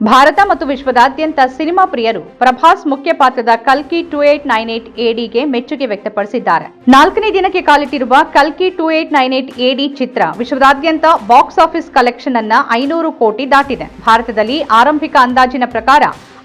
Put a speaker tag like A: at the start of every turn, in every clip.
A: ಭಾರತ ಮತ್ತು ವಿಶ್ವದಾದ್ಯಂತ ಸಿನಿಮಾ ಪ್ರಿಯರು ಪ್ರಭಾಸ್ ಮುಖ್ಯ ಪಾತ್ರದ ಕಲ್ಕಿ ಟೂ ಏಟ್ ನೈನ್ ಏಟ್ ಎಡಿಗೆ ಮೆಚ್ಚುಗೆ ವ್ಯಕ್ತಪಡಿಸಿದ್ದಾರೆ. ನಾಲ್ಕನೇ ದಿನಕ್ಕೆ ಕಾಲಿಟ್ಟಿರುವ ಕಲ್ಕಿ ಟೂ ಏಟ್ ನೈನ್ ಏಟ್ ಎಡಿ ಚಿತ್ರ ವಿಶ್ವದಾದ್ಯಂತ ಬಾಕ್ಸ್ ಆಫೀಸ್ ಕಲೆಕ್ಷನ್ ಅನ್ನ ಐನೂರು ಕೋಟಿ ದಾಟಿದೆ. ಭಾರತದಲ್ಲಿ ಆರಂಭಿಕ ಅಂದಾಜಿನ ಪ್ರಕಾರ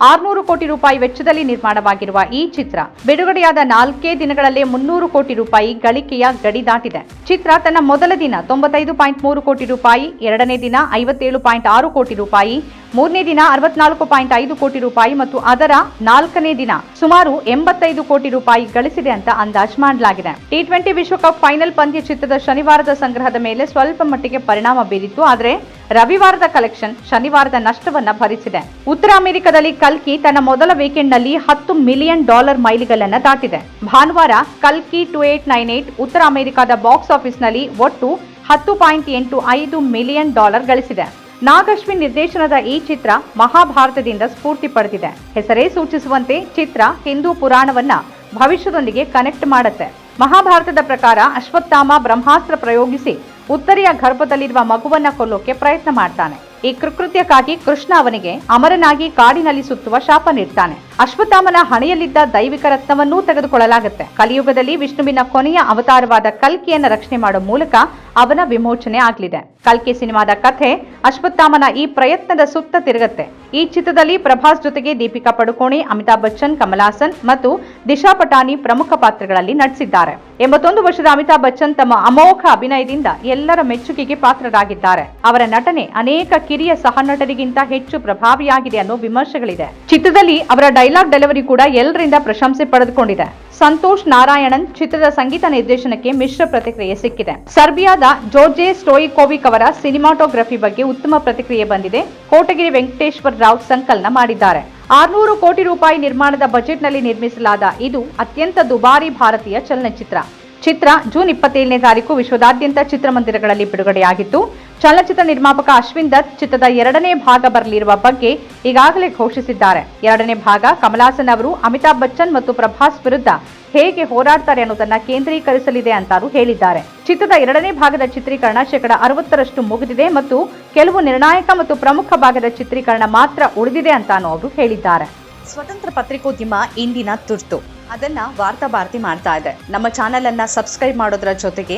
A: ಆರ್ನೂರು ಕೋಟಿ ರೂಪಾಯಿ ವೆಚ್ಚದಲ್ಲಿ ನಿರ್ಮಾಣವಾಗಿರುವ ಈ ಚಿತ್ರ ಬಿಡುಗಡೆಯಾದ ನಾಲ್ಕೇ ದಿನಗಳಲ್ಲೇ ಮುನ್ನೂರು ಕೋಟಿ ರೂಪಾಯಿ ಗಳಿಕೆಯ ಗಡಿ ದಾಟಿದೆ. ಚಿತ್ರ ತನ್ನ ಮೊದಲ ದಿನ ತೊಂಬತ್ತೈದು ಪಾಯಿಂಟ್ ಮೂರು ಕೋಟಿ ರೂಪಾಯಿ, ಎರಡನೇ ದಿನ ಐವತ್ತೇಳು ಪಾಯಿಂಟ್ ಆರು ಕೋಟಿ ರೂಪಾಯಿ ಮೂರನೇ ದಿನ ಅರವತ್ನಾಲ್ಕು ಪಾಯಿಂಟ್ ಐದು ಕೋಟಿ ರೂಪಾಯಿ ಮತ್ತು ಅದರ ನಾಲ್ಕನೇ ದಿನ ಸುಮಾರು ಎಂಬತ್ತೈದು ಕೋಟಿ ರೂಪಾಯಿ ಗಳಿಸಿದೆ ಅಂತ ಅಂದಾಜು ಮಾಡಲಾಗಿದೆ. ಟಿ ಟ್ವೆಂಟಿ ವಿಶ್ವಕಪ್ ಫೈನಲ್ ಪಂದ್ಯ ಚಿತ್ರದ ಶನಿವಾರದ ಸಂಗ್ರಹದ ಮೇಲೆ ಸ್ವಲ್ಪ ಮಟ್ಟಿಗೆ ಪರಿಣಾಮ ಬೀರಿತ್ತು, ಆದರೆ ರವಿವಾರದ ಕಲೆಕ್ಷನ್ ಶನಿವಾರದ ನಷ್ಟವನ್ನ ಭರಿಸಿದೆ. ಉತ್ತರ ಅಮೆರಿಕದಲ್ಲಿ ಕಲ್ಕಿ ತನ್ನ ಮೊದಲ ವೀಕೆಂಡ್ನಲ್ಲಿ ಹತ್ತು ಮಿಲಿಯನ್ ಡಾಲರ್ ಮೈಲಿಗಲ್ಲನ್ನ ದಾಟಿದೆ. ಭಾನುವಾರ ಕಲ್ಕಿ ಟು ಏಟ್ ನೈನ್ ಏಟ್ ಉತ್ತರ ಅಮೆರಿಕದ ಬಾಕ್ಸ್ ಆಫೀಸ್ನಲ್ಲಿ ಒಟ್ಟು ಹತ್ತು ಪಾಯಿಂಟ್ ಎಂಟು ಐದು ಮಿಲಿಯನ್ ಡಾಲರ್ ಗಳಿಸಿದೆ. ನಾಗಶ್ವಿನ್ ನಿರ್ದೇಶನದ ಈ ಚಿತ್ರ ಮಹಾಭಾರತದಿಂದ ಸ್ಫೂರ್ತಿ ಪಡೆದಿದೆ. ಹೆಸರೇ ಸೂಚಿಸುವಂತೆ ಚಿತ್ರ ಹಿಂದೂ ಪುರಾಣವನ್ನ ಭವಿಷ್ಯದೊಂದಿಗೆ ಕನೆಕ್ಟ್ ಮಾಡುತ್ತೆ. ಮಹಾಭಾರತದ ಪ್ರಕಾರ ಅಶ್ವತ್ಥಾಮ ಬ್ರಹ್ಮಾಸ್ತ್ರ ಪ್ರಯೋಗಿಸಿ ಉತ್ತರೆಯ ಗರ್ಭದಲ್ಲಿರುವ ಮಗುವನ್ನ ಕೊಲ್ಲೋಕೆ ಪ್ರಯತ್ನ ಮಾಡ್ತಾನೆ. ಈ ಕೃಕೃತ್ಯಕ್ಕಾಗಿ ಕೃಷ್ಣ ಅವನಿಗೆ ಅಮರನಾಗಿ ಕಾಡಿನಲ್ಲಿ ಸುತ್ತುವ ಶಾಪ ನೀಡ್ತಾನೆ. ಅಶ್ವತ್ಥಾಮನ ಹಣೆಯಲ್ಲಿದ್ದ ದೈವಿಕ ರತ್ನವನ್ನೂ ತೆಗೆದುಕೊಳ್ಳಲಾಗುತ್ತೆ. ಕಲಿಯುಗದಲ್ಲಿ ವಿಷ್ಣುವಿನ ಕೊನೆಯ ಅವತಾರವಾದ ಕಲ್ಕಿಯನ್ನ ರಕ್ಷಣೆ ಮಾಡೋ ಮೂಲಕ ಅವನ ವಿಮೋಚನೆ ಆಗಲಿದೆ. ಕಲ್ಕಿ ಸಿನಿಮಾದ ಕಥೆ ಅಶ್ವತ್ಥಾಮನ ಈ ಪ್ರಯತ್ನದ ಸುತ್ತ ತಿರುಗತ್ತೆ. ಈ ಚಿತ್ರದಲ್ಲಿ ಪ್ರಭಾಸ್ ಜೊತೆಗೆ ದೀಪಿಕಾ ಪಡುಕೋಣೆ, ಅಮಿತಾಬ್ ಬಚ್ಚನ್, ಕಮಲ್ ಹಾಸನ್ ಮತ್ತು ದಿಶಾ ಪಟಾನಿ ಪ್ರಮುಖ ಪಾತ್ರಗಳಲ್ಲಿ ನಟಿಸಿದ್ದಾರೆ. ಎಂಬತ್ತೊಂದು ವರ್ಷದ ಅಮಿತಾಬ್ ಬಚ್ಚನ್ ತಮ್ಮ ಅಮೋಘ ಅಭಿನಯದಿಂದ ಎಲ್ಲರ ಮೆಚ್ಚುಗೆಗೆ ಪಾತ್ರರಾಗಿದ್ದಾರೆ. ಅವರ ನಟನೆ ಅನೇಕ ಕಿರಿಯ ಸಹನಟರಿಗಿಂತ ಹೆಚ್ಚು ಪ್ರಭಾವಿಯಾಗಿದೆ ಅನ್ನೋ ವಿಮರ್ಶೆಗಳಿದೆ. ಚಿತ್ರದಲ್ಲಿ ಅವರ ಡೈಲಾಗ್ ಡೆಲಿವರಿ ಕೂಡ ಎಲ್ಲರಿಂದ ಪ್ರಶಂಸೆ ಪಡೆದುಕೊಂಡಿದೆ. ಸಂತೋಷ್ ನಾರಾಯಣನ್ ಚಿತ್ರದ ಸಂಗೀತ ನಿರ್ದೇಶನಕ್ಕೆ ಮಿಶ್ರ ಪ್ರತಿಕ್ರಿಯೆ ಸಿಕ್ಕಿದೆ. ಸರ್ಬಿಯಾದ ಜೋರ್ಜೆ ಸ್ಟೋಯಿಕೋವಿಕ್ ಅವರ ಸಿನಿಮಾಟೋಗ್ರಫಿ ಬಗ್ಗೆ ಉತ್ತಮ ಪ್ರತಿಕ್ರಿಯೆ ಬಂದಿದೆ. ಕೋಟಗಿರಿ ವೆಂಕಟೇಶ್ವರ ರಾವ್ ಸಂಕಲನ ಮಾಡಿದ್ದಾರೆ. ಆರ್ನೂರು ಕೋಟಿ ರೂಪಾಯಿ ನಿರ್ಮಾಣದ ಬಜೆಟ್ನಲ್ಲಿ ನಿರ್ಮಿಸಲಾದ ಇದು ಅತ್ಯಂತ ದುಬಾರಿ ಭಾರತೀಯ ಚಲನಚಿತ್ರ. ಚಿತ್ರ ಜೂನ್ ಇಪ್ಪತ್ತೇಳನೇ ತಾರೀಕು ವಿಶ್ವದಾದ್ಯಂತ ಚಿತ್ರಮಂದಿರಗಳಲ್ಲಿ ಬಿಡುಗಡೆಯಾಗಿತ್ತು. ಚಲನಚಿತ್ರ ನಿರ್ಮಾಪಕ ಅಶ್ವಿನ್ ದತ್ ಚಿತ್ರದ ಎರಡನೇ ಭಾಗ ಬರಲಿರುವ ಬಗ್ಗೆ ಈಗಾಗಲೇ ಘೋಷಿಸಿದ್ದಾರೆ. ಎರಡನೇ ಭಾಗ ಕಮಲಾಸನ್ ಅವರು, ಅಮಿತಾಬ್ ಬಚ್ಚನ್ ಮತ್ತು ಪ್ರಭಾಸ್ ವಿರುದ್ಧ ಹೇಗೆ ಹೋರಾಡ್ತಾರೆ ಅನ್ನೋದನ್ನ ಕೇಂದ್ರೀಕರಿಸಲಿದೆ ಅಂತಾರು ಹೇಳಿದ್ದಾರೆ. ಚಿತ್ರದ ಎರಡನೇ ಭಾಗದ ಚಿತ್ರೀಕರಣ ಶೇಕಡ ಅರವತ್ತರಷ್ಟು ಮುಗಿದಿದೆ ಮತ್ತು ಕೆಲವು ನಿರ್ಣಾಯಕ ಮತ್ತು ಪ್ರಮುಖ ಭಾಗದ ಚಿತ್ರೀಕರಣ ಮಾತ್ರ ಉಳಿದಿದೆ ಅಂತಾನೂ ಅವರು ಹೇಳಿದ್ದಾರೆ.
B: ಸ್ವತಂತ್ರ ಪತ್ರಿಕೋದ್ಯಮ ಇಂದಿನ ತುರ್ತು. ಅದನ್ನ ವಾರ್ತಾ ಭಾರತಿ ಮಾಡ್ತಾ ಇದೆ. ನಮ್ಮ ಚಾನೆಲ್ ಅನ್ನ ಸಬ್ಸ್ಕ್ರೈಬ್ ಮಾಡೋದ್ರ ಜೊತೆಗೆ